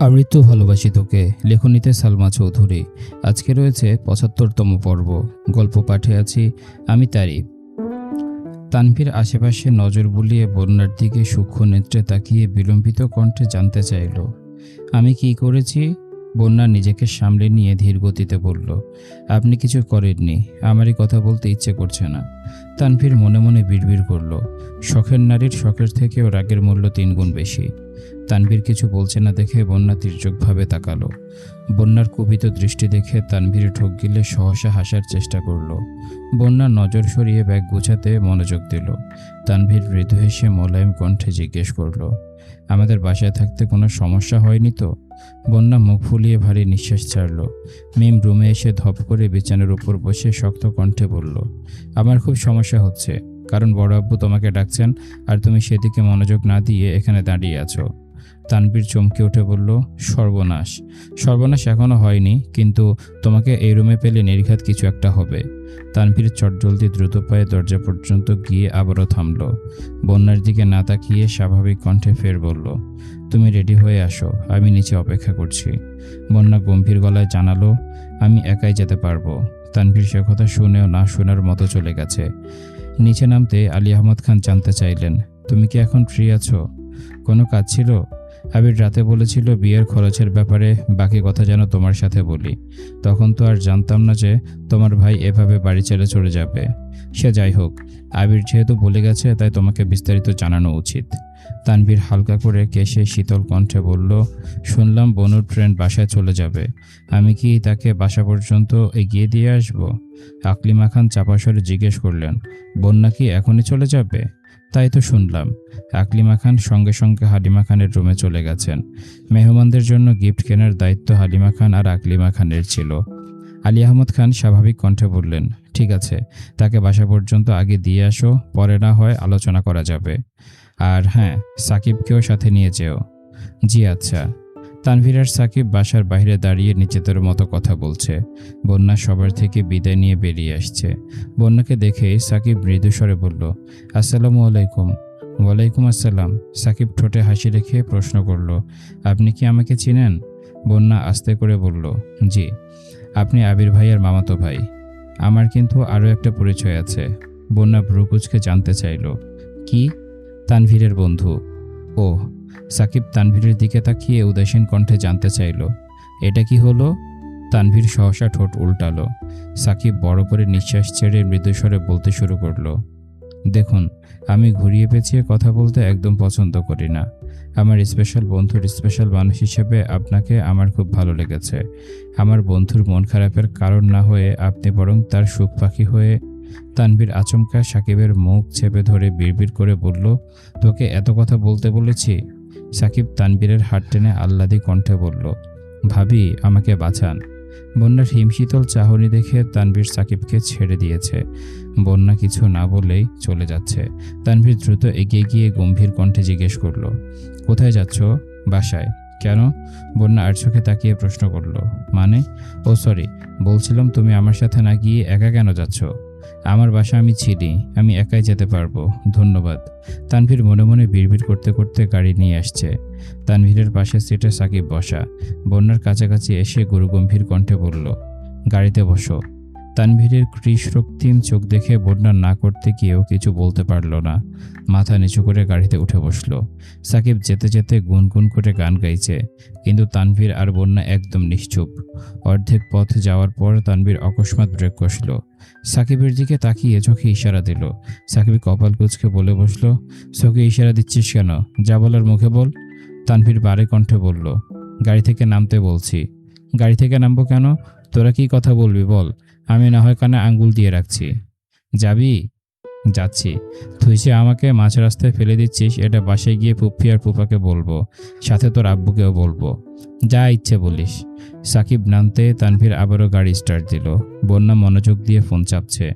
আমৃত্যু ভালোবাসি তোকে, লেখনীতে সালমা চৌধুরী। আজকে রয়েছে পঁচাত্তরতম পর্ব। গল্প পাঠে আছি আমি তারিফ। তানভীর আশেপাশে নজর বুলিয়ে বন্যার দিকে সূক্ষ্ম নেত্রে তাকিয়ে বিলম্বিত কণ্ঠে জানতে চাইল, আমি কি করেছি? বন্যা নিজেকে সামলে নিয়ে ধীর গতিতে বলল, আপনি কিছু করেননি, আমারই কথা বলতে ইচ্ছে করছে না। তানভীর মনে মনে বিড়বিড় করল, শখের নারীর শখের থেকেও রাগের মূল্য তিনগুণ বেশি। তানভীর কিছু বলছে না দেখে বন্যা তির্যকভাবে তাকালো। বন্যার কুপিত দৃষ্টি দেখে তানভীর ঠোক গিলে সহসা হাসার চেষ্টা করল। বন্যা নজর সরিয়ে ব্যাগ গুছাতে মনোযোগ দিল। তানভীর মৃদু হেসে মোলায়েম কণ্ঠে জিজ্ঞেস করল, আমাদের বাসায় থাকতে কোনো সমস্যা হয়নি তো? বন্যা মুখ ফুলিয়ে ভারী নিঃশ্বাস ছাড়ল। মিম রুমে এসে ধপ করে বিছানার উপর বসে শক্ত কণ্ঠে বলল, আমার খুব সমস্যা হচ্ছে, কারণ বড় আব্বু তোমাকে ডাকছেন আর তুমি সেদিকে মনোযোগ না দিয়ে এখানে দাঁড়িয়ে আছো। তানবীর চমকে উঠে বলল, সর্বনাশ। সর্বনাশ এখনও হয়নি, কিন্তু তোমাকে এই রুমে পেলে নির্ঘাত কিছু একটা হবে। তানভীর চটজলদি দ্রুত পায়ে দরজা পর্যন্ত গিয়ে আবারও থামল। বন্যার দিকে না তাকিয়ে স্বাভাবিক কণ্ঠে ফের বলল, তুমি রেডি হয়ে আসো, আমি নিচে অপেক্ষা করছি। বন্যা গম্ভীর গলায় জানালো, আমি একাই যেতে পারব। তানভীর সে কথা শুনেও না শোনার মতো চলে গেছে। নিচে নামতে আলী আহমদ খান জানতে চাইলেন, তুমি কি এখন ফ্রি আছো? কোনো কাজ ছিল? আবির রাতে বলেছিল, বিয়ের খরচের ব্যাপারে বাকি কথা যেন তোমার সাথে বলি। তখন তো আর জানতাম না যে তোমার ভাই এভাবে বাড়ি ছেড়ে চলে যাবে। সে যাই হোক, আবির যেহেতু বলে গেছে, তাই তোমাকে বিস্তারিত জানানো উচিত। তানভীর হালকা করে কেশে শীতল কণ্ঠে বলল, শুনলাম বনুর ট্রেন বাসায় চলে যাবে। আমি কি তাকে বাসা পর্যন্ত এগিয়ে দিয়ে আসব? আকলিমা খান চাপাসরে জিজ্ঞেস করলেন বন্যা কি এখনই চলে যাবে? তাই তো শুনলাম। আকলিমা খান সঙ্গে সঙ্গে হালিমা খানের রুমে চলে গেছেন। মেহমানদের জন্য গিফট কেনার দায়িত্ব হালিমা খান আর আকলিমা খানের ছিল। আলী আহমদ খান স্বাভাবিক কণ্ঠে বললেন, ঠিক আছে, তাকে বাসা পর্যন্ত আগে দিয়ে আসো, পরে না হয় আলোচনা করা যাবে। আর হ্যাঁ সাকিবকেও সাথে নিয়ে যেও। জি আচ্ছা। তানভীর আর সাকিব বাসার বাইরে দাঁড়িয়ে নিজেদের মতো কথা বলছে। বন্যা সবার থেকে বিদায় নিয়ে বেরিয়ে আসছে। বন্যাকে দেখে সাকিব মৃদুস্বরে বলল, আসসালামু আলাইকুম। ওয়ালাইকুম আসসালাম। সাকিব ঠোঁটে হাসি রেখে প্রশ্ন করল, আপনি কি আমাকে চিনেন? বন্যা আস্তে করে বলল, জি, আপনি আবির ভাইয়ের মামাতো ভাই। আমার কিন্তু আরও একটা পরিচয় আছে। বন্যা ভ্রুকুচকে জানতে চাইল, কি? তানভীরের বন্ধু। ও সাকিব তানভীরের দিকে তাকিয়ে উদাসীন কণ্ঠে জানতে চাইল, এটা কি হলো? তানভীর সহসা ঠোঁট উল্টালো। সাকিব বড় করে নিঃশ্বাস ছেড়ে মৃদুস্বরে বলতে শুরু করল, দেখুন, আমি ঘুরিয়ে পেঁচিয়ে কথা বলতে একদম পছন্দ করি না। আমার স্পেশাল বন্ধুর স্পেশাল মানুষ হিসেবে আপনাকে আমার খুব ভালো লেগেছে। আমার বন্ধুর মন খারাপের কারণ না হয়ে আপনি বরং তার সুখ পাখি হয়ে তানভীর আচমকা সাকিবের মুখ চেপে ধরে বিড়বিড় করে বলল, তোকে এত কথা বলতে বলেছি? সাকিব তানবীরের হাত টেনে আহ্লাদি কণ্ঠে বলল, ভাবি, আমাকে বাঁচান। বন্যার হিমশীতল চাহনি দেখে তানভীর সাকিবকে ছেড়ে দিয়েছে। বন্যা কিছু না বলেই চলে যাচ্ছে। তানভীর দ্রুত এগিয়ে গিয়ে গম্ভীর কণ্ঠে জিজ্ঞেস করল, কোথায় যাচ্ছ? বাসায়? কেন? বন্যা আর চোখে তাকিয়ে প্রশ্ন করল মানে? ও, সরি, বলছিলাম তুমি আমার সাথে না গিয়ে একা কেন যাচ্ছ? আমার বাসা আমি ছিলি, আমি একাই যেতে পারব, ধন্যবাদ। তানভীর মনে মনে বিড়বিড় করতে করতে গাড়ি নিয়ে আসছে। তানভীরের পাশে সিটে সাকিব বসা। বন্যার কাছাকাছি এসে গুরুগম্ভীর কণ্ঠে বলল, গাড়িতে বসো। তানভীরের কৃষরক্তিম চোখ দেখে বন্যা না করতে গিয়েও কিছু বলতে পারল না। মাথা নিচু করে গাড়িতে উঠে বসল। সাকিব যেতে যেতে গুনগুন করে গান গাইছে, কিন্তু তানভীর আর বন্যা একদম নিশ্চুপ। অর্ধেক পথ যাওয়ার পর তানভীর অকস্মাৎ ব্রেক কষল। সাকিবের দিকে তাকিয়ে চোখে ইশারা দিল। সাকিব কপাল কুচকে বলে বসল, চোখে ইশারা দিচ্ছিস কেন? যা বলার মুখে বল। তানভীর বারে কণ্ঠে বলল, গাড়ি থেকে নামতে বলছি। গাড়ি থেকে নামবো কেন? তোরা কি কথা বলবি বল। আমি না হয় কানে আঙ্গুল দিয়ে রাখছি। যাবি? যাচ্ছি। তুই যে আমাকে মাঝ রাস্তায় ফেলে দিচ্ছিস, এটা বাসায় গিয়ে পুপ্পি আর পুপাকে বলব। সাথে তোর আব্বুকেও বলব। যা ইচ্ছে বলিস। সাকিব নামতে তানভীর আবারও গাড়ি স্টার্ট দিল। বন্যা মনোযোগ দিয়ে ফোন চাপছে।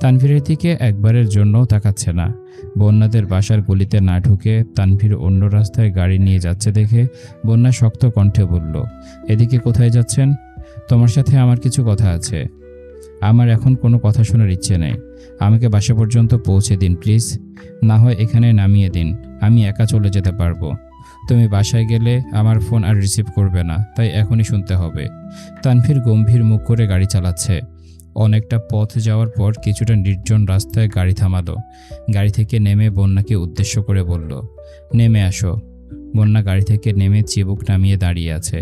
তানভীরের দিকে একবারের জন্যও তাকাচ্ছে না। বন্যাদের বাসার গলিতে না ঢুকে তানভীর অন্য রাস্তায় গাড়ি নিয়ে যাচ্ছে দেখে বন্যা শক্ত কণ্ঠে বলল, এদিকে কোথায় যাচ্ছেন? তোমার সাথে আমার কিছু কথা আছে। আমার এখন কোনো কথা শোনার ইচ্ছে নেই। আমাকে বাসা পর্যন্ত পৌঁছে দিন, প্লিজ। না হয় এখানে নামিয়ে দিন, আমি একা চলে যেতে পারব। তুমি বাসায় গেলে আমার ফোন আর রিসিভ করবে না, তাই এখনই শুনতে হবে। তানভীর গম্ভীর মুখ করে গাড়ি চালাচ্ছে। অনেকটা পথ যাওয়ার পর কিছুটা নির্জন রাস্তায় গাড়ি থামালো। গাড়ি থেকে নেমে বন্যাকে উদ্দেশ্য করে বলল, নেমে আসো। বন্যা গাড়ি থেকে নেমে চিবুক নামিয়ে দাঁড়িয়ে আছে।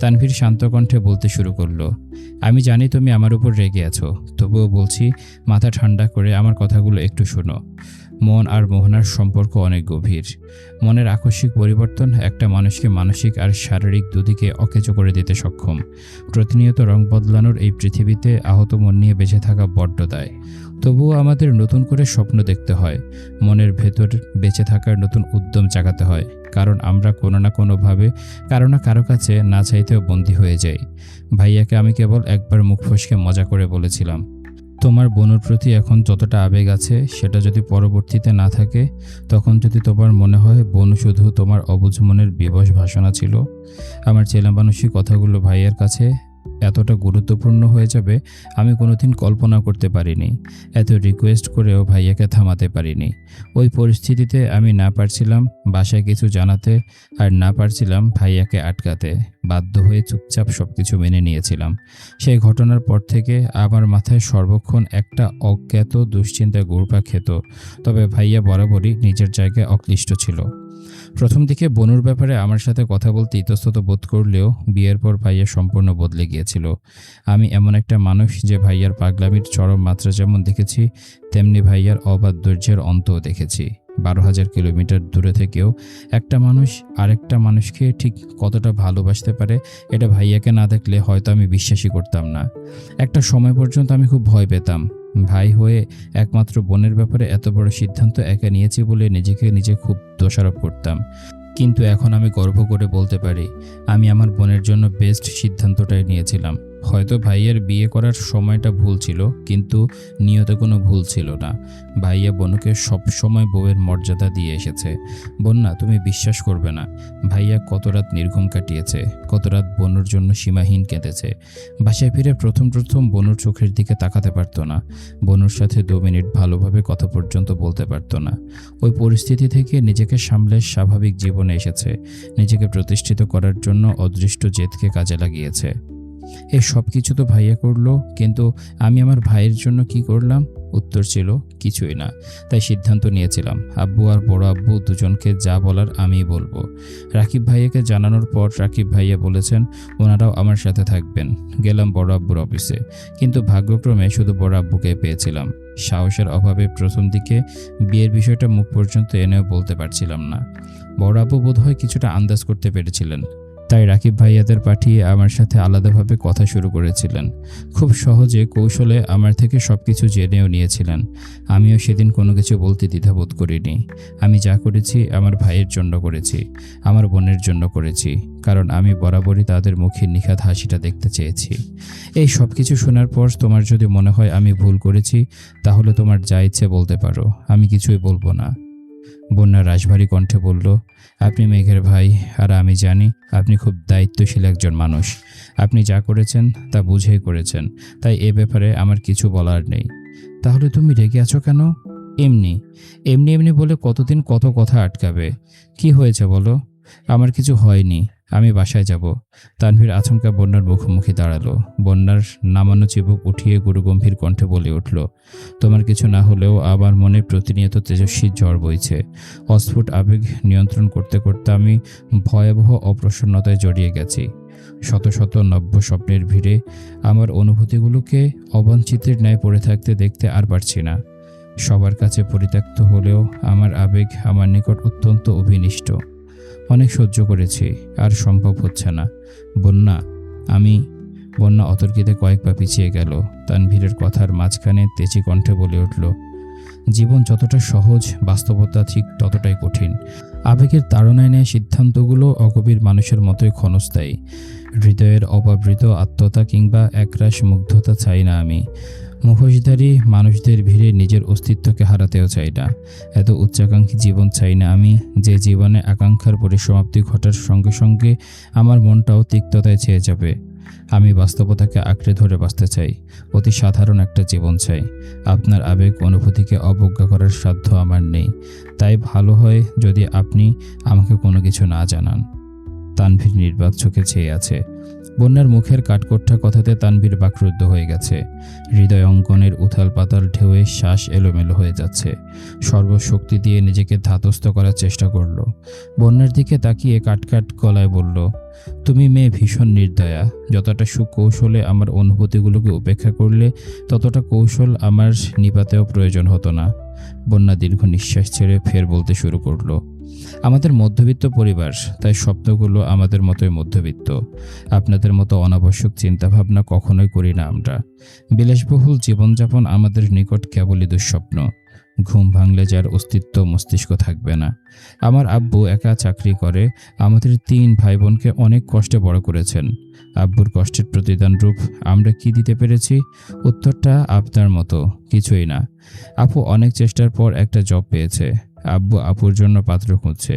তানভীর শান্ত কণ্ঠে বলতে শুরু করল, আমি জানি তুমি আমার উপর রেগে আছো, তবুও বলছি, মাথা ঠান্ডা করে আমার কথাগুলো একটু শোনো। মন আর মোহনার সম্পর্ক অনেক গভীর। মনের আকস্মিক পরিবর্তন একটা মানুষকে মানসিক আর শারীরিক দুদিকে অকেচো করে দিতে সক্ষম। প্রতিনিয়ত রং বদলানোর এই পৃথিবীতে আহত মন নিয়ে বেঁচে থাকা বড্ড দায়। তবুও আমাদের নতুন করে স্বপ্ন দেখতে হয়। মনের ভেতর বেঁচে থাকার নতুন উদ্যম জাগাতে হয়, কারণ আমরা কোনো না কোনোভাবে কারও না কারও কাছে না চাইতেও বন্দী হয়ে যাই। ভাইয়াকে আমি কেবল একবার মুখ ফসকে মজা করে বলেছিলাম, তোমার বোনের প্রতি এখন যতটা আবেগ আছে, সেটা যদি পরবর্তীতে না থাকে, তখন যদি তোমার মনে হয় বোন শুধু তোমার অবুঝ মনের বিবশ ভাষণা ছিল? আমার ছেলেমানুষী কথাগুলো ভাইয়ের কাছে এতটা গুরুত্বপূর্ণ হয়ে যাবে, আমি কোনোদিন কল্পনা করতে পারিনি। এত রিকোয়েস্ট করেও ভাইয়াকে থামাতে পারিনি। ওই পরিস্থিতিতে আমি না পারছিলাম বাসায় কিছু জানাতে আর না পারছিলাম ভাইয়াকে আটকাতে। বাধ্য হয়ে চুপচাপ সব কিছু মেনে নিয়েছিলাম। সেই ঘটনার পর থেকে আমার মাথায় সর্বক্ষণ একটা অজ্ঞাত দুশ্চিন্তা গুড়পা খেত, তবে ভাইয়া বরাবরই নিজের জায়গায় অক্লিষ্ট ছিল। প্রথম দিকে বনুর ব্যাপারে আমার সাথে কথা বলতে ইতস্তত বোধ করলেও বিয়ের পর ভাইয়া সম্পূর্ণ বদলে গিয়েছিল। আমি এমন একটা মানুষ যে ভাইয়ার পাগলামির চরম মাত্রা যেমন দেখেছি, তেমনি ভাইয়ার অবাধ ধৈর্যের অন্তও দেখেছি। বারো হাজার কিলোমিটার দূরে থেকেও একটা মানুষ আরেকটা মানুষকে ঠিক কতটা ভালোবাসতে পারে, এটা ভাইয়াকে না দেখলে হয়তো আমি বিশ্বাসই করতাম না। একটা সময় পর্যন্ত আমি খুব ভয় পেতাম। ভাই হয়ে একমাত্র বোনের ব্যাপারে এত বড় সিদ্ধান্ত একা নিয়েছি বলে নিজেকে নিজে খুব দোষারোপ করতাম। কিন্তু এখন আমি গর্ব করে বলতে পারি, আমি আমার বোনের জন্য বেস্ট সিদ্ধান্তটাই নিয়েছিলাম। হয়তো ভাইয়ের বিয়ে করার সময়টা ভুল ছিল, কিন্তু নিয়তে কোনো ভুল ছিল না। ভাইয়া বনুকে সব সময় বউয়ের মর্যাদা দিয়ে এসেছে। বন্যা, তুমি বিশ্বাস করবে না। ভাইয়া কত রাত নির্ঘুম কাটিয়েছে, কত রাত বনুর জন্য সীমাহীন কেঁদেছে। বাসায় ফিরে প্রথম প্রথম বনুর চোখের দিকে তাকাতে পারতো না। বনুর সাথে দু মিনিট ভালোভাবে কথা পর্যন্ত বলতে পারতো না। ওই পরিস্থিতি থেকে নিজেকে সামলে স্বাভাবিক জীবনে এসেছে। নিজেকে প্রতিষ্ঠিত করার জন্য অদৃষ্ট জেদকে কাজে লাগিয়েছে। এই সব কিছু তো ভাইয়া করল, কিন্তু আমি আমার ভাইয়ের জন্য কি করলাম? উত্তর ছিল, কিছুই না। তাই সিদ্ধান্ত নিয়েছিলাম, আব্বু আর বড় আব্বু দুজনকে যা বলার আমিই বলব। রাকিব ভাইয়াকে জানানোর পর রাকিব ভাইয়া বলেছেন, ওনারাও আমার সাথে থাকবেন। গেলাম বড় আব্বুর অফিসে। কিন্তু ভাগ্যক্রমে শুধু বড় আব্বুকে পেয়েছিলাম। সাহসের অভাবে প্রথম দিকে বিয়ের বিষয়টা মুখ পর্যন্ত এনেও বলতে পারছিলাম না। বড় আব্বু বোধহয় কিছুটা আন্দাজ করতে পেরেছিলেন। তাই রাকিব ভাইয়াদের পাঠিয়ে আমার সাথে আলাদাভাবে কথা শুরু করেছিলেন। খুব সহজে কৌশলে আমার থেকে সব কিছু জেনেও নিয়েছিলেন। আমিও সেদিন কোনো কিছু বলতে দ্বিধাবোধ করিনি। আমি যা করেছি আমার ভাইয়ের জন্য করেছি, আমার বোনের জন্য করেছি, কারণ আমি বরাবরই তাদের মুখে নিখাত হাসিটা দেখতে চেয়েছি। এই সব কিছু শোনার পর তোমার যদি মনে হয় আমি ভুল করেছি, তাহলে তোমার যা ইচ্ছে বলতে পারো, আমি কিছুই বলব না। বন্যা রাশভারী কণ্ঠে বলল, আপনি মেঘের ভাই, আর আমি জানি আপনি খুব দায়িত্বশীল একজন মানুষ। আপনি যা করেছেন তা বুঝেই করেছেন, তাই এ ব্যাপারে আমার কিছু বলার নেই। তাহলে তুমি রেগে আছো কেন? এমনি এমনি এমনি বলে কতদিন কত কথা আটকাবে? কি হয়েছে বলো? আমার কিছু হয়নি। আমি বাসায় যাব। তানভীর আচমকা বন্যার মুখোমুখি দাঁড়াল। বন্যার নামানো চিবুক উঠিয়ে গুরুগম্ভীর কণ্ঠে বলে উঠল, তোমার কিছু না হলেও আমার মনে প্রতিনিয়ত তেজস্বী জ্বর বইছে। অস্ফুট আবেগ নিয়ন্ত্রণ করতে করতে আমি ভয়াবহ অপ্রসন্নতায় জড়িয়ে গেছি। শত শত নব্য স্বপ্নের ভিড়ে আমার অনুভূতিগুলোকে অবাঞ্ছিতের ন্যায় পড়ে থাকতে দেখতে আর পারছি না। সবার কাছে পরিত্যক্ত হলেও আমার আবেগ আমার নিকট অত্যন্ত অভিনিষ্ট। অনেক সহ্য করেছি, আর সম্ভব হচ্ছে না। বন্যা, আমি বন্যা অতর্কিতে কয়েক পা পিছিয়ে গেল। তানভীরের কথার মাঝখানে তেজি কণ্ঠে বলে উঠল, জীবন যতটা সহজ, বাস্তবতা ঠিক ততটাই কঠিন। আবেগের তাড়নায় নেয় সিদ্ধান্তগুলো অগভীর মানুষের মতোই ক্ষণস্থায়ী। হৃদয়ের অবাবৃত আত্মতা কিংবা একরাশ মুগ্ধতা চাই না আমি। মুখোশধারী মানুষদের ভিড়ে নিজের অস্তিত্বকে হারাতেও চাই না। এত উচ্চাকাঙ্ক্ষী জীবন চাই না আমি, যে জীবনে আকাঙ্ক্ষার পরিসমাপ্তি ঘটার সঙ্গে সঙ্গে আমার মনটাও তিক্ততায় ছেয়ে যাবে। আমি বাস্তবতাকে আঁকড়ে ধরে বাঁচতে চাই, অতি সাধারণ একটা জীবন চাই। আপনার আবেগ অনুভূতিকে অবজ্ঞা করার সাধ্য আমার নেই। তাই ভালো হয় যদি আপনি আমাকে কোনো কিছু না জানান। তানভীর নির্বাক চোখে চেয়ে আছে। বন্যার মুখের কাঠকোট্টা কথাতে তানভীর বাকরুদ্ধ হয়ে গেছে। হৃদয় অঙ্কনের উথাল পাতাল ঢেউয়ে শ্বাস এলোমেলো হয়ে যাচ্ছে। সর্বশক্তি দিয়ে নিজেকে ধাতস্থ করার চেষ্টা করল। বন্যার দিকে তাকিয়ে কাটকাট গলায় বলল, তুমি মেয়ে ভীষণ নির্দয়া। যতটা সুকৌশলে আমার অনুভূতিগুলোকে উপেক্ষা করলে, ততটা কৌশল আমার নিপাতেও প্রয়োজন হতো না। বন্যা দীর্ঘ নিঃশ্বাস ছেড়ে ফের বলতে শুরু করল আমাদের মধ্যবিত্ত পরিবার, তাই স্বপ্নগুলো আমাদের মতোই মধ্যবিত্ত। আপনাদের মতো অনাবশ্যক চিন্তাভাবনা কখনোই করি না আমরা। বিলাসবহুল জীবনযাপন আমাদের নিকট কেবলই দুঃস্বপ্ন। ঘুম ভাঙলে যার অস্তিত্ব মস্তিষ্ক থাকবে না। আমার আব্বু একা চাকরি করে, আমাদের তিন ভাই বোনকে অনেক কষ্টে বড় করেছেন। আব্বুর কষ্টের প্রতিদান রূপ আমরা কি দিতে পেরেছি? উত্তরটা আপনার মতো, কিছুই না। আপু অনেক চেষ্টার পর একটা জব পেয়েছে। আব্বু আপুর জন্য পাত্র খুঁজছে,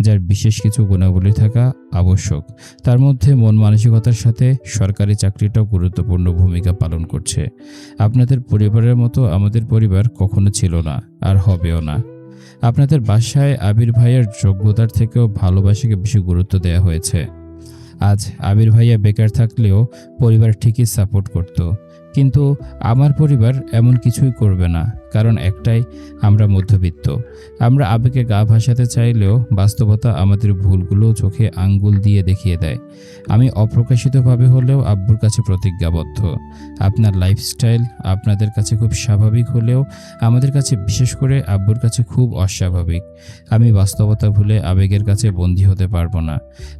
যার বিশেষ কিছু গুণাবলী থাকা আবশ্যক। তার মধ্যে মন মানসিকতার সাথে সরকারি চাকরিটাও গুরুত্বপূর্ণ ভূমিকা পালন করছে। আপনাদের পরিবারের মতো আমাদের পরিবার কখনো ছিল না, আর হবেও না। আপনাদের বাসায় আবির ভাইয়ের যোগ্যতার থেকেও ভালোবাসাকে বেশি গুরুত্ব দেওয়া হয়েছে। আজ আবির ভাইয়া বেকার থাকলেও পরিবার ঠিকই সাপোর্ট করত। কিন্তু আমার পরিবার এমন কিছুই করবে না, কারণ একটাই, আমরা মধ্যবিত্ত। আমরা আবেগে গা ভাসাতে চাইলেও বাস্তবতা আমাদের ভুলগুলো চোখে আঙ্গুল দিয়ে দেখিয়ে দেয়। আমি অপ্রকাশিতভাবে হলেও আব্বুর কাছে প্রতিজ্ঞাবদ্ধ। আপনার লাইফস্টাইল আপনাদের কাছে খুব স্বাভাবিক হলেও আমাদের কাছে বিশেষ করে আব্বুর কাছে খুব অস্বাভাবিক। আমি বাস্তবতা ভুলে আবেগের কাছে বন্দী হতে পারব না।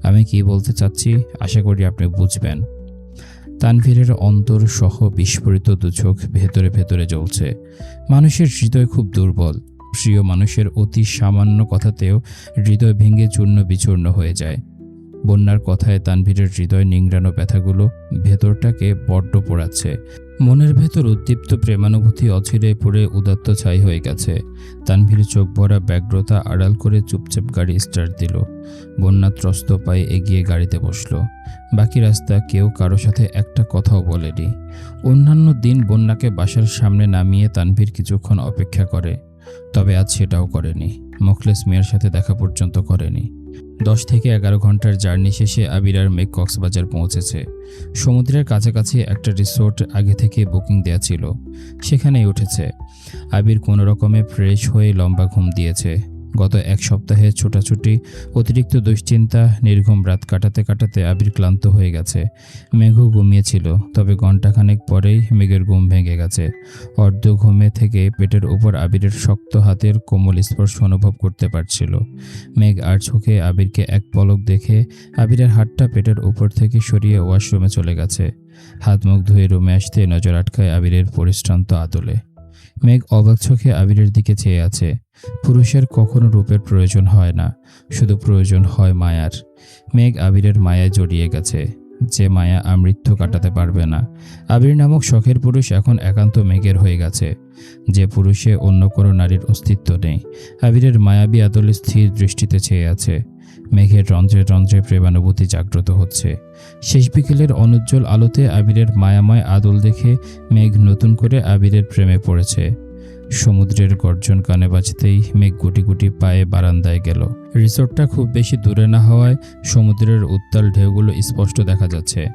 আমি কি বলতে চাচ্ছি, আশা করি আপনি বুঝবেন। তানভীরের অন্তর সহ বিস্ফোরিত দুচোখ ভেতরে ভেতরে জ্বলছে। মানুষের হৃদয় খুব দুর্বল। প্রিয় মানুষের অতি সামান্য কথাতেও হৃদয় ভেঙে চূর্ণ বিচূর্ণ হয়ে যায়। বন্যার কথায় তানভীরের হৃদয় নিংড়ানো ব্যথাগুলো ভেতরটাকে বড্ড পোড়াচ্ছে। মনের ভেতর উদ্দীপ্ত প্রেমানুভূতি অচিরে পড়ে উদাত্ত ছাই হয়ে গেছে। তানভীর চোখ ভরা ব্যগ্রতা আড়াল করে চুপচাপ গাড়ি স্টার্ট দিল। বন্যা ত্রস্ত পায়ে এগিয়ে গাড়িতে বসল। বাকি রাস্তা কেউ কারও সাথে একটা কথাও বলেনি। অন্যান্য দিন বন্যাকে বাসার সামনে নামিয়ে তানভীর কিছুক্ষণ অপেক্ষা করে। তবে আজ সেটাও করেনি। মোখলেস মেয়ের সাথে দেখা পর্যন্ত করেনি। দশ থেকে এগারো ঘণ্টার জার্নি শেষে আবির আর কক্সবাজার পৌঁছেছে। সমুদ্রের কাছাকাছি একটা রিসোর্ট আগে থেকে বুকিং দেওয়া ছিল। সেখানেই উঠেছে। আবির কোনো রকমে ফ্রেশ হয়ে লম্বা ঘুম দিয়েছে। গত এক সপ্তাহে ছোটাছুটি, অতিরিক্ত দুশ্চিন্তা, নির্ঘুম রাত কাটাতে কাটাতে আবির ক্লান্ত হয়ে গেছে। মেঘও ঘুমিয়েছিল, তবে ঘণ্টাখানেক পরেই মেঘের ঘুম ভেঙে গেছে। অর্ধ ঘুমে থেকে পেটের উপর আবিরের শক্ত হাতের কোমল স্পর্শ অনুভব করতে পারছিল। মেঘ আর চোখে আবিরকে এক পলক দেখে আবিরের হাতটা পেটের উপর থেকে সরিয়ে ওয়াশরুমে চলে গেছে। হাত মুখ ধুয়ে রুমে আসতে নজর আটকায় আবিরের পরিশ্রান্ত আদলে। মেঘ অবাক চোখে আবিরের দিকে চেয়ে আছে। পুরুষের কখনো রূপের প্রয়োজন হয় না, শুধু প্রয়োজন হয় মায়ার। মেঘ আবিরের মায়ায় জড়িয়ে গেছে, যে মায়া আমৃত্যু কাটাতে পারবে না। আবির নামক শখের পুরুষ এখন একান্ত মেঘের হয়ে গেছে, যে পুরুষে অন্য কোনো নারীর অস্তিত্ব নেই। আবিরের মায়াবী আদলে স্থির দৃষ্টিতে চেয়ে আছে মেঘের রন্ধ্রে রন্ধ্রে প্রেমানুভূতি জাগ্রত হচ্ছে। শেষ বিকেলের অনুজ্জ্বল আলোতে আবিরের মায়াময় আদল দেখে মেঘ নতুন করে আবিরের প্রেমে পড়েছে। সমুদ্রের গর্জন কানে বাজতেই মেঘ গুটি গুটি পায়ে বারান্দায় গেল। রিসোর্টটা খুব বেশি দূরে না হওয়ায় সমুদ্রের উত্তাল ঢেউগুলো স্পষ্ট দেখা যাচ্ছে।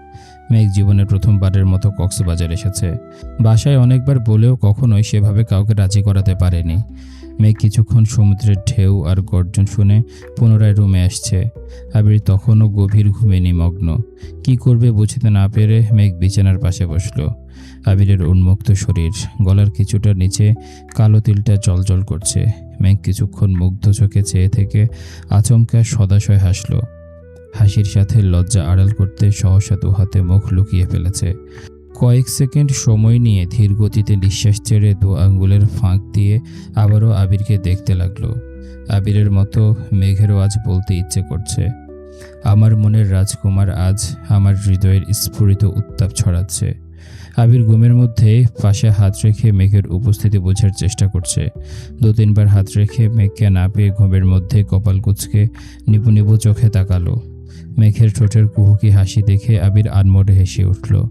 মেঘ জীবনে প্রথমবারের মতো কক্সবাজার এসেছে। বাসায় অনেকবার বলেও কখনোই সেভাবে কাউকে রাজি করাতে পারেনি। মেঘ কিছুক্ষণ সমুদ্রের ঢেউ আর গর্জন শুনে পুনরায় রুমে আসছে। আবির তখনও গভীর ঘুমে নিমগ্ন। কি করবে বুঝতে না পেরে মেঘ বিছানার পাশে বসল। আবিরের উন্মুক্ত শরীর, গলার কিছুটা নিচে কালো তিলটা জলজল করছে। মেঘ কিছুক্ষণ মুগ্ধ চোখে চেয়ে থেকে আচমকা সদাশয় হাসল। হাসির সাথে লজ্জা আড়াল করতে সহসা দু হাতে মুখ লুকিয়ে ফেলেছে। কয়েক সেকেন্ড সময় নিয়ে ধীর গতিতে নিঃশ্বাস ছেড়ে দু আঙ্গুলের ফাঁক দিয়ে আবারও আবিরকে দেখতে লাগল। আবিরের মতো মেঘেরও আজ বলতে ইচ্ছে করছে। আমার মনের রাজকুমার আজ আমার হৃদয়ের স্ফুরিত উত্তাপ ছড়াচ্ছে। আবির ঘুমের মধ্যে পাশে হাত রেখে মেঘের উপস্থিতি বোঝার চেষ্টা করছে। দু তিনবার হাত রেখে মেঘকে না পেয়ে ঘুমের মধ্যে কপাল কুচকে নিপু নিপু চোখে তাকালো। মেঘের ঠোঁটের কুহুকি হাসি দেখে আবির আনমোড়ে হেসে উঠল।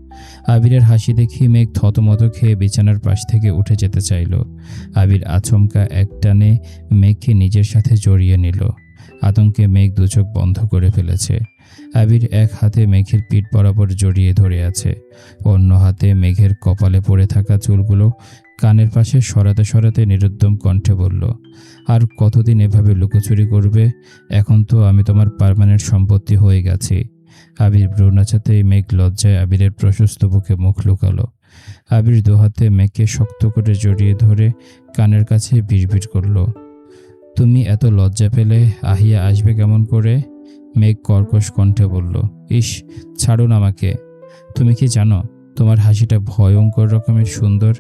আবিরের হাসি দেখে মেঘ থতমত খেয়ে বিছানার পাশ থেকে উঠে যেতে চাইল। আবির আচমকা একটানে মেঘকে নিজের সাথে জড়িয়ে নিল। আতঙ্কে মেঘ দুচোখ বন্ধ করে ফেলেছে। আবির এক হাতে মেঘের পিঠ বরাবর জড়িয়ে ধরে আছে। অন্য হাতে মেঘের কপালে পড়ে থাকা চুলগুলো কানের পাশে সরাতে সরাতে নিরুদ্যম কণ্ঠে বলল, আর কতদিন এভাবে লুকোচুরি করবে? এখন তো আমি তোমার পার্মানেন্ট সম্পত্তি হয়ে গেছি। আবির ভ্রুনাচাতেই মেঘ লজ্জায় আবিরের প্রশস্ত বুকে মুখ লুকালো। আবির দুহাতে মেঘকে শক্ত করে জড়িয়ে ধরে কানের কাছে বিড়বিড় করল, তুমি এত লজ্জা পেলে আহিয়া আসবে কেমন করে? মেঘ কর্কশ কণ্ঠে বলল, ইস, ছাড়ুন আমাকে। তুমি কি জানো, তোমার হাসিটা ভয়ঙ্কর রকমের সুন্দর,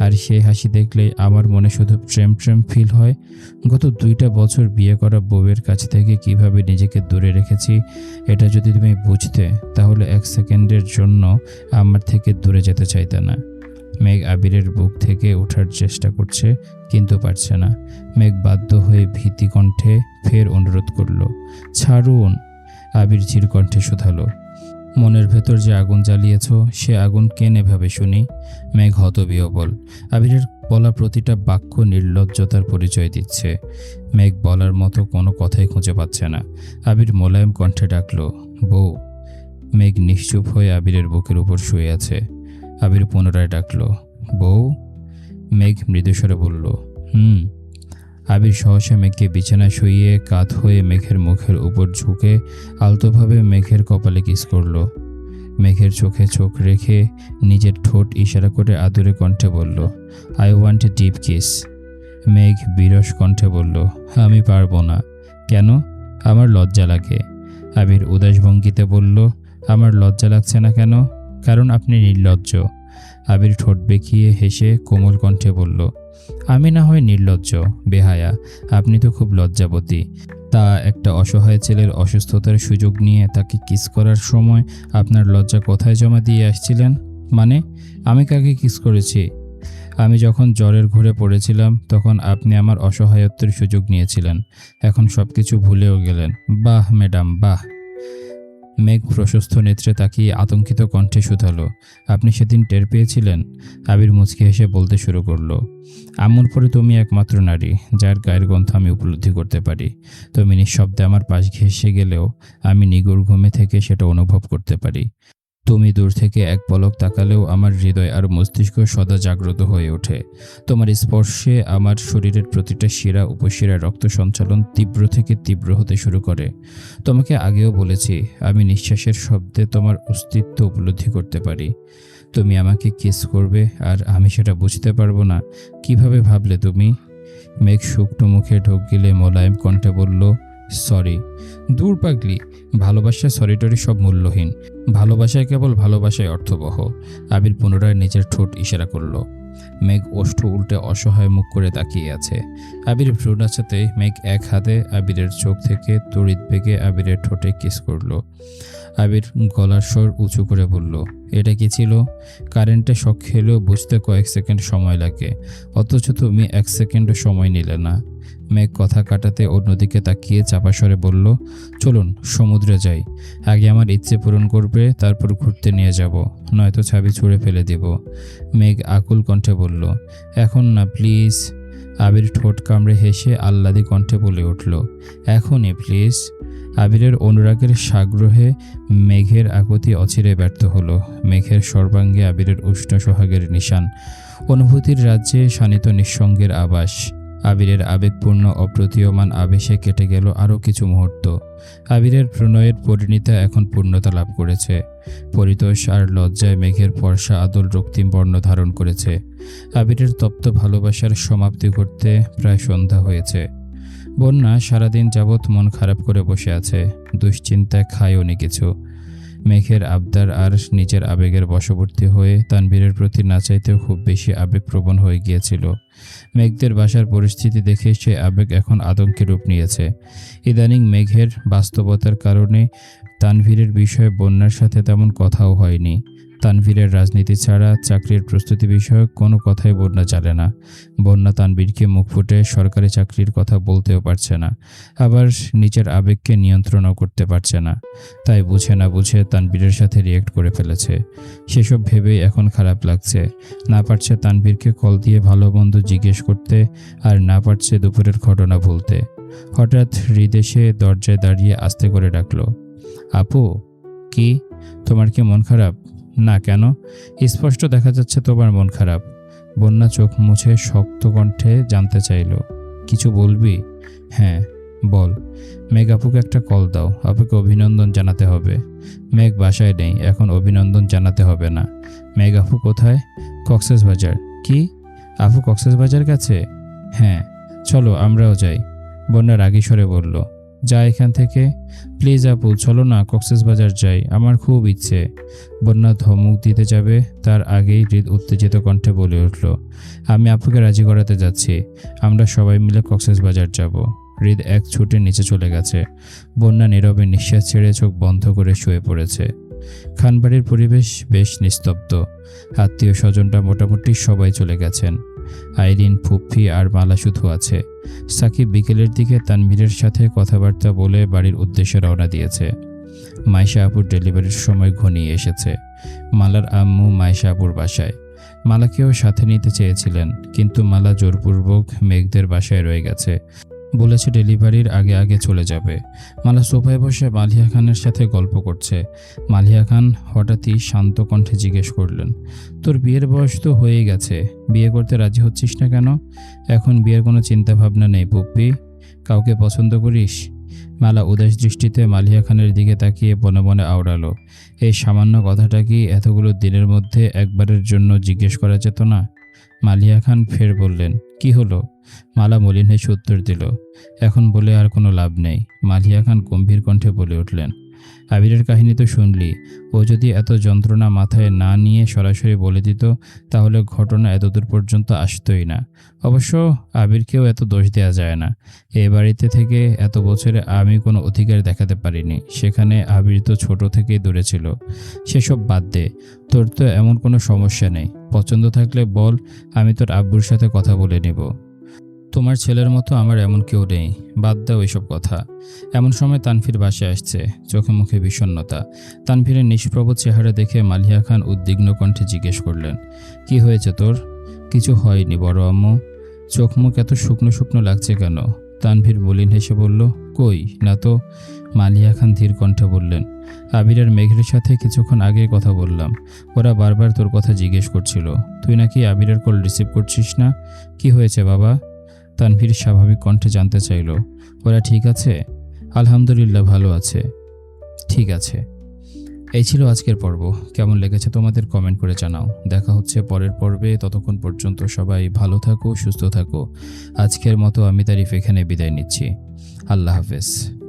আর সেই হাসি দেখলে আমার মনে শুধু ট্রেম ট্রেম ফিল হয়। গত দুইটা বছর বিয়ে করা বউয়ের কাছ থেকে কীভাবে নিজেকে দূরে রেখেছি, এটা যদি তুমি বুঝতে, তাহলে এক সেকেন্ডের জন্য আমার থেকে দূরে যেতে চাইতে না। মেঘ আবিরের বুক থেকে ওঠার চেষ্টা করছে, কিন্তু পারছে না। মেঘ বাধ্য হয়ে ভীতি কণ্ঠে ফের অনুরোধ করল, ছাড়ুন! আবির চির কণ্ঠে শুধালো। মনের ভেতর যে আগুন জ্বালিয়েছ, সে আগুন কে নেভাবে শুনি? মেঘ হতবিহবল। আবিরের বলা প্রতিটা বাক্য নির্লজ্জতার পরিচয় দিচ্ছে। মেঘ বলার মতো কোনো কথাই খুঁজে পাচ্ছে না। আবির মোলায়েম কণ্ঠে ডাকলো, বউ! মেঘ নিশ্চুপ হয়ে আবিরের বুকের উপর শুয়ে আছে। আবির পুনরায় ডাকলো। বউ? মেঘ মৃদুস্বরে বলল, হুম। আবির সহসা মেঘকে বিছানায় শুইয়ে কাত হয়ে মেঘের মুখের উপর ঝুঁকে আলতোভাবে মেঘের কপালে কিস করল। মেঘের চোখে চোখ রেখে নিজের ঠোঁট ইশারা করে আদুরে কণ্ঠে বলল I want a deep kiss Megh বিরস কণ্ঠে বলল, আমি পারব না। কেন? আমার লজ্জা লাগে। আবির উদাস ভঙ্গিতে বলল, আমার লজ্জা লাগছে না কেন? কারণ আপনি নির্লজ্জ। আবির ঠোঁট বেঁকিয়ে হেসে কোমল কণ্ঠে বলল, আমি না হয় নির্লজ্জ, বেহায়া। আপনি তো খুব লজ্জাবতী। তা একটা অসহায় ছেলের অসুস্থতার সুযোগ নিয়ে তাকে কিস করার সময় আপনার লজ্জা কোথায় জমা দিয়ে আসছিলেন? মানে আমি কাকে কিস করেছি? আমি যখন জ্বরের ঘুরে পড়েছিলাম, তখন আপনি আমার অসহায়ত্বের সুযোগ নিয়েছিলেন। এখন সব কিছু ভুলেও গেলেন। বাহ, ম্যাডাম, বাহ। মেঘ প্রশস্ত নেত্রে তাকিয়ে আতঙ্কিত কণ্ঠে শুধালো। আপনি সেদিন টের পেয়েছিলেন? আবির মুচকি হেসে বলতে শুরু করল। আমন পরে তুমি একমাত্র নারী, যার গায়ের গন্ধ আমি উপলব্ধি করতে পারি। তুমি নিঃশব্দে আমার পাশ ঘেসে গেলেও আমি নিগুড় ঘুমে থেকে সেটা অনুভব করতে পারি। তুমি দূর থেকে এক পলক তাকালেও আমার হৃদয় আর মস্তিষ্ক সদা জাগ্রত হয়ে ওঠে। তোমার স্পর্শে আমার শরীরের প্রতিটা শিরা উপশিরা রক্ত সঞ্চালন তীব্র থেকে তীব্র হতে শুরু করে। তোমাকে আগেও বলেছি, আমি নিঃশ্বাসের শব্দে তোমার অস্তিত্ব উপলব্ধি করতে পারি। তুমি আমাকে কিস করবে আর আমি সেটা বুঝতে পারব না। কীভাবে ভাবলে তুমি? মেঘ শুকনো মুখে ঢোক গিলে মোলায়েম কণ্ঠে বলল সরি। দূর পাগলি, ভালোবাসা সরি টরি সব মূল্যহীন। ভালোবাসায় কেবল ভালোবাসায় অর্থবহ। আবির পুনরায় নিজের ঠোঁট ইশারা করল। মেঘ ওষ্ঠ উল্টে অসহায় মুখ করে তাকিয়ে আছে। আবির ভ্রু নাচাতে মেঘ এক হাতে আবিরের চোখ থেকে তড়িৎ বেগে আবিরের ঠোঁটে কিস করল। আবির গলার স্বর উঁচু করে বলল, এটা কি ছিল? কারেন্টে শখ খেলেও বুঝতে কয়েক সেকেন্ড সময় লাগে। অথচ তুমি এক সেকেন্ডও সময় নিলে না। মেঘ কথা কাটাতে অন্যদিকে তাকিয়ে চাপা স্বরে বলল, চলুন, সমুদ্রে যাই। আগে আমার ইচ্ছে পূরণ করবে, তারপর ঘুরতে নিয়ে যাব, নয়তো ছাবি ছুঁড়ে ফেলে দেব। মেঘ আকুল কণ্ঠে বলল, এখন না, প্লিজ। আবির ঠোঁট কামড়ে হেসে আহ্লাদি কণ্ঠে বলে উঠল, এখনই, প্লিজ। আবিরের অনুরাগের সাগ্রহে মেঘের আকতি অচিরে ব্যর্থ হলো। মেঘের সর্বাঙ্গে আবিরের উষ্ণ সোহাগের নিশান, অনুভূতির রাজ্যে শানিত নিঃসঙ্গের আবাস। আবিরের আবেগপূর্ণ অপ্রতীয়মান আবেশে কেটে গেল আরও কিছু মুহূর্ত। আবিরের প্রণয়ের পরিণীতা এখন পূর্ণতা লাভ করেছে। পরিতোষ আর লজ্জায় মেঘের ফর্সা আদল রক্তিম বর্ণ ধারণ করেছে। আবিরের তপ্ত ভালোবাসার সমাপ্তি ঘটতে প্রায় সন্ধ্যা হয়েছে। বন্যা সারাদিন যাবৎ মন খারাপ করে বসে আছে। দুশ্চিন্তায় খায়ও নি কিছু। মেঘের আবদার আর নিজের আবেগের বশবর্তী হয়ে তানবীরের প্রতি না চাইতেও খুব বেশি আবেগপ্রবণ হয়ে গিয়েছিল। মেঘদের বাসার পরিস্থিতি দেখে সে আবেগ এখন আতঙ্কে রূপ নিয়েছে। ইদানিং মেঘের বাস্তবতার কারণে তানভীরের বিষয়ে বন্যার সাথে তেমন কথাও হয়নি। তানভীরের রাজনীতি ছাড়া চাকরির প্রস্তুতি বিষয়ক কোনো কথাই বন্যা জানে না। বন্যা তানভীরকে মুখ ফুটে সরকারি চাকরির কথা বলতেও পারছে না। আবার নিজের আবেগকে নিয়ন্ত্রণও করতে পারছে না। তাই বুঝে না বুঝে তানভীরের সাথে রিয়েক্ট করে ফেলেছে। সেসব ভেবেই এখন খারাপ লাগছে। না পারছে তানভীরকে কল দিয়ে ভালো মন্দ জিজ্ঞেস করতে আর না পারছে দুপুরের ঘটনা ভুলতে হঠাৎ হৃদেশে দরজায় দাঁড়িয়ে আস্তে করে ডাকলো, আপু, কি? তোমার কি মন খারাপ? না কেন? স্পষ্ট দেখা যাচ্ছে তোমার মন খারাপ। বন্যা চোখ মুছে শক্ত কণ্ঠে জানতে চাইল, কিছু বলবি? হ্যাঁ বল। মেঘ আপুকে একটা কল দাও, আপুকে অভিনন্দন জানাতে হবে। মেঘ বাসায় নেই, এখন অভিনন্দন জানাতে হবে না। মেঘ আপু কোথায়? কক্সেস বাজার। কি? আপু কক্সেস বাজার কাছে হ্যাঁ চলো আমরাও যাই। বন্যা রাগী স্বরে বলল যা এখান থেকে। প্লিজ আপু, চলো না, কক্সেস বাজার যাই। আমার খুব ইচ্ছে। বন্যা ধমক দিতে যাবে, তার আগেই হৃদ উত্তেজিত কণ্ঠে বলে উঠল, আমি আপুকে রাজি করাতে যাচ্ছি। আমরা সবাই মিলে কক্সেস বাজার যাব। হৃদ এক ছুটে নিচে চলে গেছে। বন্যা নীরবে নিঃশ্বাস ছেড়ে চোখ বন্ধ করে শুয়ে পড়েছে। খানবাড়ির পরিবেশ বেশ নিস্তব্ধ। আত্মীয় স্বজনরা মোটামুটি সবাই চলে গেছেন। আইরিন, ফুফি আর মালা শুধু আছে। সাকিব বিকেলের দিকে তানভীরের সাথে কথাবার্তা বলে বাড়ির উদ্দেশ্যে রওনা দিয়েছে। মাইশা আপুর ডেলিভারির সময় ঘনিয়ে এসেছে। মালার আম্মু মাইশা আপুর বাসায়। মালাকেও সাথে নিতে চেয়েছিলেন, কিন্তু মালা জোরপূর্বক মেঘদের বাসায় রয়ে গেছে। বলেছে ডেলিভারির আগে আগে চলে যাবে। মালা সোফায় বসে মালিয়া খানের সাথে গল্প করছে। মালিয়া খান হঠাৎই শান্ত কণ্ঠে জিজ্ঞেস করলেন, তোর বিয়ের বয়স তো হয়েই গেছে, বিয়ে করতে রাজি হচ্ছিস না কেন? এখন বিয়ের কোনো চিন্তা ভাবনা নেই পুপ্পি। কাউকে পছন্দ করিস? মালা উদাস দৃষ্টিতে মালিয়া খানের দিকে তাকিয়ে বনে বনে আওড়ালো। এই সামান্য কথাটা কি এতগুলো দিনের মধ্যে একবারের জন্য জিজ্ঞেস করা যেত না? মালিয়া খান ফের বললেন, কি হলো? মালা মলিন হেসে উত্তর দিল। এখন বলে আর কোনো লাভ নেই। মালিয়া খান গম্ভীর কণ্ঠে বলে উঠলেন, আবিরের কাহিনী তো শুনলি। ও যদি এত যন্ত্রণা মাথায় না নিয়ে সরাসরি বলে দিত, তাহলে ঘটনা এতদূর পর্যন্ত আসতোই না। অবশ্য আবিরকেও এত দোষ দেওয়া যায় না। এ বাড়িতে থেকে এত বছরে আমি কোনো অধিকার দেখাতে পারিনি। সেখানে আবির তো ছোট থেকেই দূরে ছিল। সেসব বাদ দে। তোর তো এমন কোনো সমস্যা নেই। পছন্দ থাকলে বল, আমি তোর আব্বুর সাথে কথা বলে নেব। তোমার ছেলের মতো আমার এমন কেউ নেই, বাদ দাও এসব কথা। এমন সময় তানফির বাসে আসছে, চোখে মুখে বিষণ্ণতা। তানফিরের নিষ্প্রভ চেহারা দেখে মালিয়া খান উদ্বিগ্ন কণ্ঠে জিজ্ঞেস করলেন, কি হয়েছে তোর? কিছু হয়নি বড় আম্মু। চোখ মুখ এত শুকনো শুকনো লাগছে কেন? তানভীর মলিন হেসে বলল, কই, না তো। মালিয়া খান ধীর কণ্ঠে বললেন, আবিরের মেঘের সাথে কিছুক্ষণ আগে কথা বললাম। ওরা বারবার তোর কথা জিজ্ঞেস করছিল। তুই নাকি আবিরের কল রিসিভ করছিস না? কি হয়েছে বাবা? তানভীর স্বাভাবিক কণ্ঠে জানতে চাইল, ওরা ঠিক আছে? আলহামদুলিল্লাহ, ভালো আছে। ঠিক আছে। এই ছিল আজকের পর্ব। কেমন লেগেছে তোমাদের কমেন্ট করে জানাও। দেখা হচ্ছে পরের পর্বে। ততক্ষণ পর্যন্ত সবাই ভালো থাকো, সুস্থ থাকো। আজকের মতো আমি তারিফ এখানে বিদায় নিচ্ছি। আল্লাহ হাফেজ।